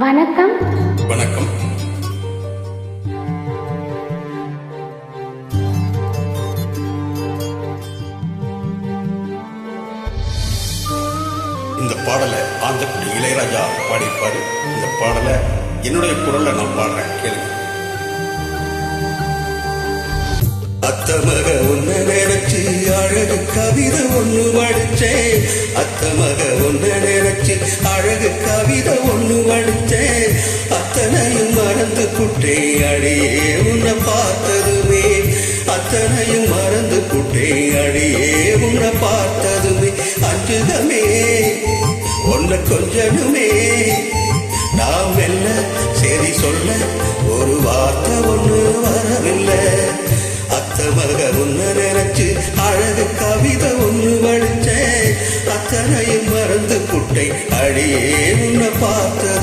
வணக்கம். வணக்கம். இந்த பாடலை ஆந்தக்குடி இளையராஜா பாடியிருப்பாரு இந்த பாடலை என்னுடைய குரல்ல நான் பாடுறேன். கேளுங்க. அத்தமக ஒன்ன நினைச்சு அழகு கவிதை ஒண்ணு படிச்சேன் அத்தமக ஒன்ன நினைச்சு அழகு கவிதை மறந்து அடியே உன்னை பார்த்ததுமே. அத்தனையும் மறந்து புட்டே அடியே உன்னை பார்த்ததுமே. அஞ்சுதமே உன்னை கொஞ்சனுமே. நாம் மெல்ல சரி சொல்ல ஒரு வார்த்தை ஒன்று வரவில்லை. அத்த உன்னை நினைச்சு அழகு கவிதை ஒண்ணு வடிச்சேன் அத்தனையும் மறந்து புட்டை அடியே உன்னை பார்த்தது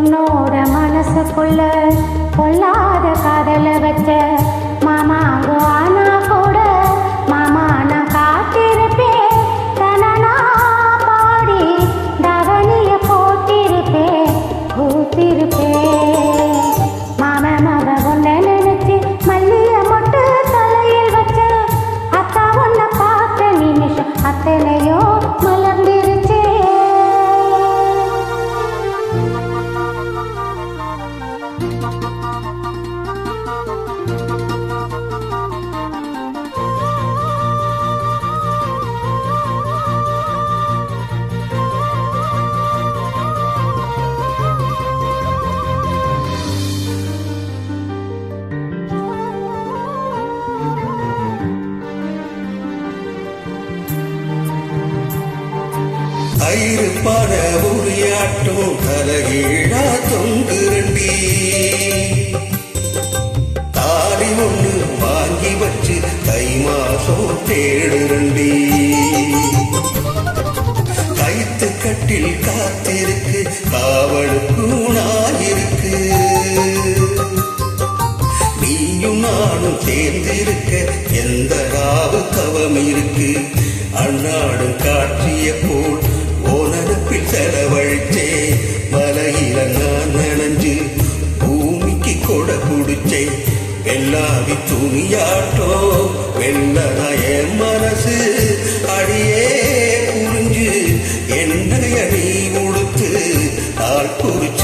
உன்னோட மனசுக்குள்ள கொல்லாத காதல வச்ச கயிறு பட உரியாட்டும் தலைகீழா தொங்குரண்டி தாலி ஒன்று வாங்கி வச்சு தை மாசம் தேடுரண்டி கைத்து கட்டில் காத்திருக்கு காவலுக்கும் நாயிருக்கு. நீயும் நானும் சேர்ந்திருக்க எந்த துணியாட்டோ வெள்ளதாய மனசு அடியே புரிஞ்சு என்னைய நீ உடுத்து ஆள் குறிச்சு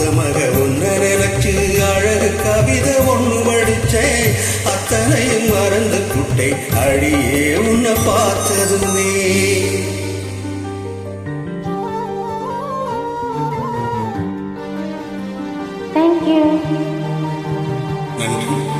அத்தமக ஒன்ன நினைச்சு அழகு கவிதை ஒண்ணு படிச்சேன். அத்தனையும் மறந்து புட்டை அடியே உன்னை பார்த்ததுமே. தேங்க்யூ நன்றி.